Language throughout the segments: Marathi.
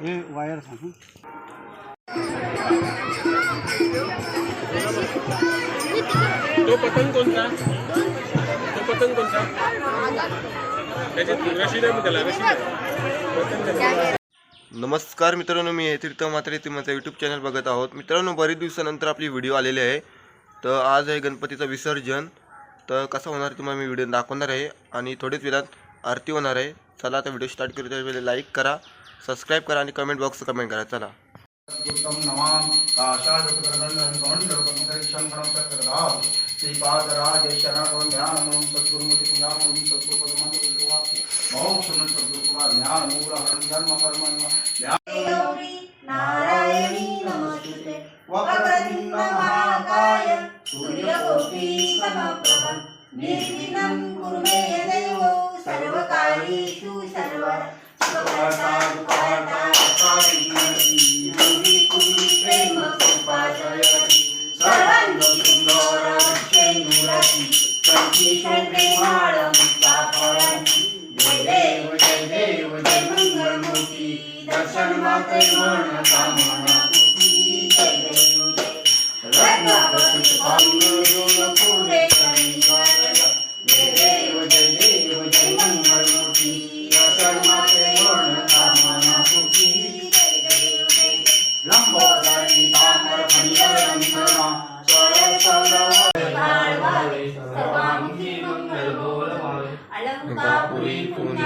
हे वायर सांगू? तो पतंग कोणता? तो पतंग कोणता? त्याच्यात रशीद आहे मग त्याला रशीद आहे. पतंग नमस्कार मित्रांनो मी हे तीर्थ मात्रे. ते यूट्यूब चॅनल बघत आहोत. मित्रांनो बरेच दिवसानंतर आपली व्हिडिओ आलेली आहे. तर आज आहे गणपतीचं विसर्जन. तर कसं होणार आहे तुम्हाला मी व्हिडिओ दाखवणार आहे. आणि थोडीच वेळात आरती होणार आहे. चला आता व्हिडिओ स्टार्ट करू त्यावेळेला लाईक करा सबस्क्राईब करा आणि कमेंट बॉक्स कमेंट करा. चला. श्रीपादराज शरण ध्यान सद्गुरुमती पुण्या మోక్షం జ్ఞానమూలహరం ధర్మ కర్మ నారాయణీ నమస్తే. వక్రతుండ మహాకాయ సూర్యకోటి సమప్రభ నిర్విఘ్నం కురు మే దేవ సర్వకార్యేషు సర్వ సుఖకర్తా దుఃఖకర్తా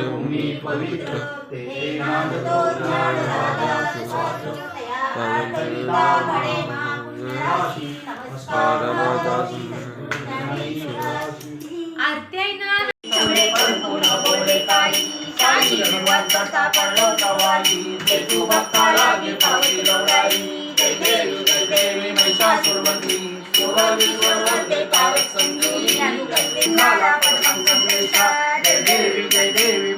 भूमी पवित्र ते नाद तो ज्ञान दादा सुवास तया घडे महापुण्याशी नमस्कार आरती सगळे बोले काही शाही करता पडलो तू देवी देवी सुरवीश्वरवंते तारक संजीवनी आणि करते झाला पटकंकलेशा जय देवी जय देवी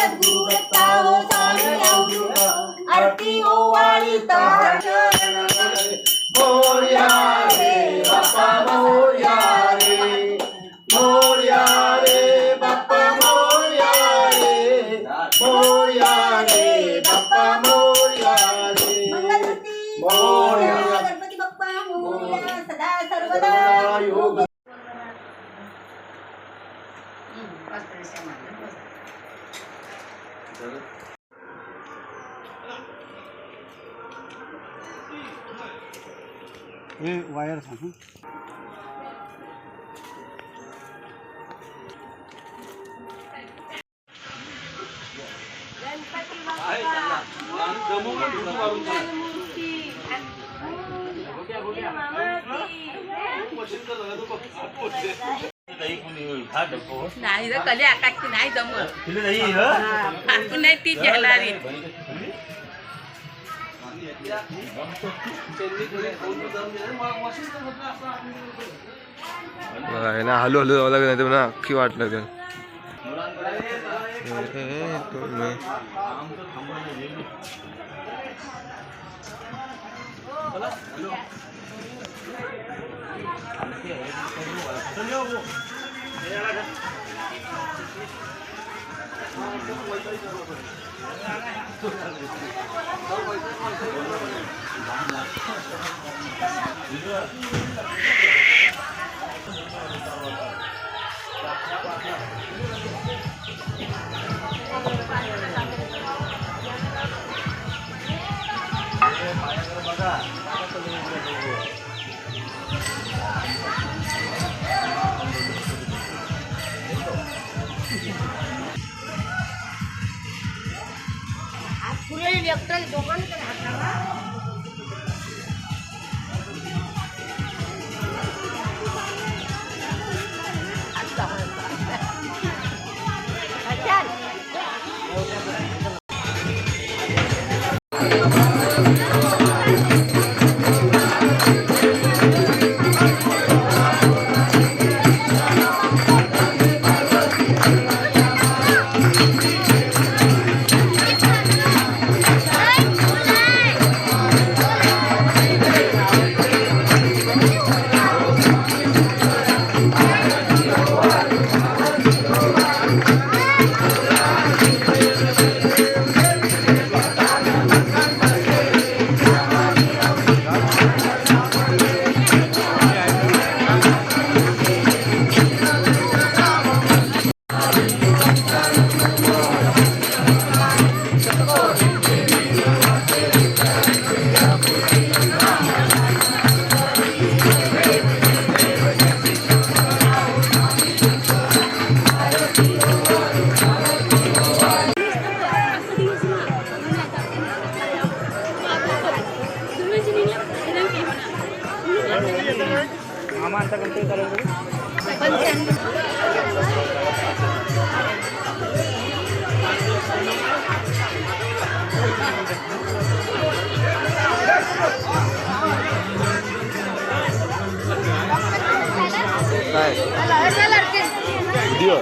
Дядя Гуру. हे वायर सांगू. नाही रे कले आकाशची नाही जमत आपण नाही ती घेणारी. ना हलू हलू जावं लागेल नाही तर वाट लागेल बघा पुरे व्यक्त दोघांकडे हाताला কত করতে করেন video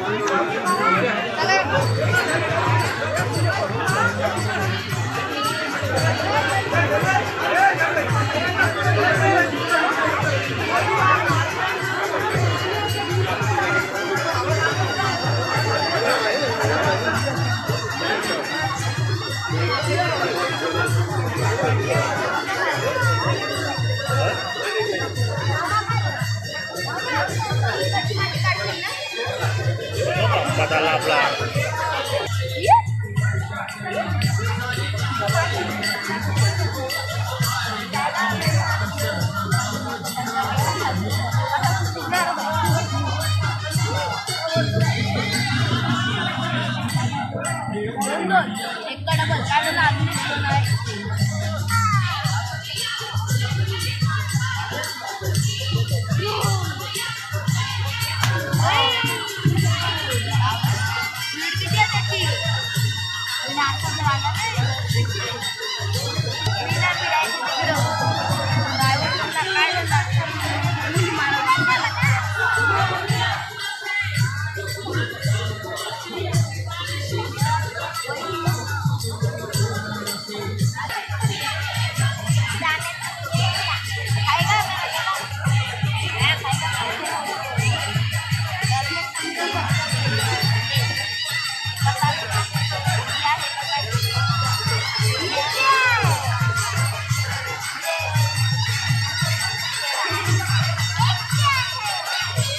ta lạp lạp Đúng rồi, cái con đã bẩn ra nó làm như thế này 没有了自。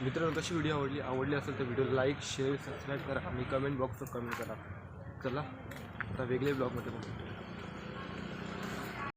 मित्रांनो कशी व्हिडिओ आवडली? आवडली असेल तर व्हिडिओ लाईक शेअर सबस्क्राईब करा आणि कमेंट बॉक्सवर कमेंट करा. चला आता वेगळे ब्लॉगमध्ये बघू.